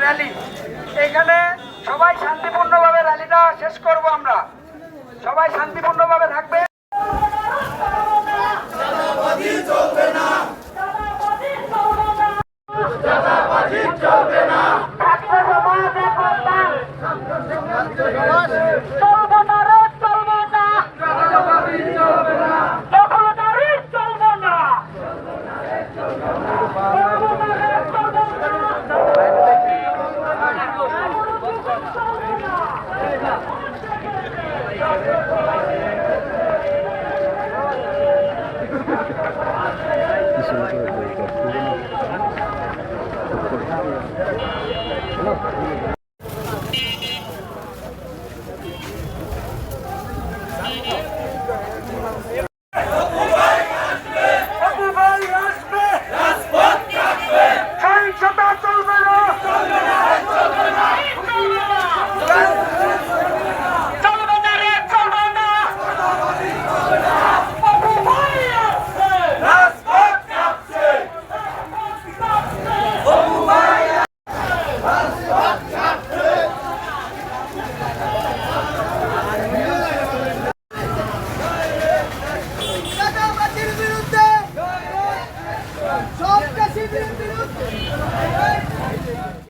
Rally এখানে সবাই শান্তিপূর্ণভাবে র্যালিটা শেষ করব আমরা। সবাই শান্তিপূর্ণভাবে থাকবে। চলবো インフルエンザで一応、ブルーノーズとかね、アップルサービスの世界観をやったりとか、もう、いいね。